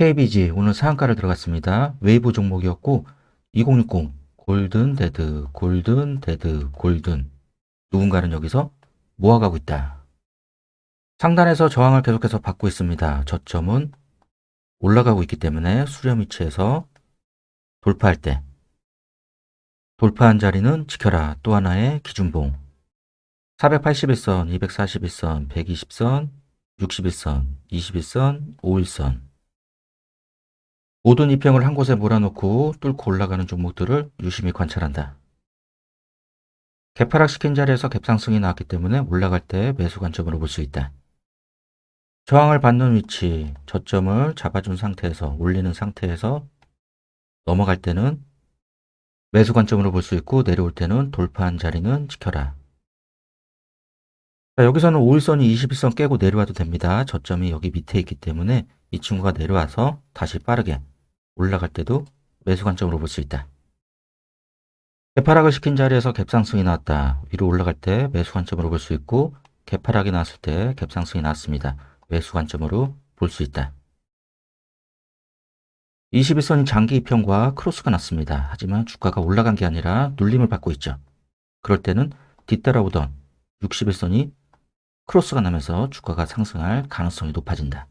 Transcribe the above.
KBG 오늘 상한가를 들어갔습니다. 웨이브 종목이었고 2060 골든 데드 골든 데드 골든 누군가는 여기서 모아가고 있다. 상단에서 저항을 계속해서 받고 있습니다. 저점은 올라가고 있기 때문에 수렴 위치에서 돌파할 때 돌파한 자리는 지켜라 또 하나의 기준봉 481선, 241선, 120선, 61선, 21선, 51선 모든 이평을 한 곳에 몰아놓고 뚫고 올라가는 종목들을 유심히 관찰한다. 개파락시킨 자리에서 갭상승이 나왔기 때문에 올라갈 때 매수 관점으로 볼 수 있다. 저항을 받는 위치, 저점을 잡아준 상태에서 올리는 상태에서 넘어갈 때는 매수 관점으로 볼 수 있고 내려올 때는 돌파한 자리는 지켜라. 자, 여기서는 5일선이 21선 깨고 내려와도 됩니다. 저점이 여기 밑에 있기 때문에 이 친구가 내려와서 다시 빠르게 올라갈 때도 매수 관점으로 볼 수 있다. 개파락을 시킨 자리에서 갭상승이 나왔다. 위로 올라갈 때 매수 관점으로 볼 수 있고 개파락이 나왔을 때 갭상승이 나왔습니다. 매수 관점으로 볼 수 있다. 21선 장기 이평과 크로스가 났습니다. 하지만 주가가 올라간 게 아니라 눌림을 받고 있죠. 그럴 때는 뒤따라오던 61선이 크로스가 나면서 주가가 상승할 가능성이 높아진다.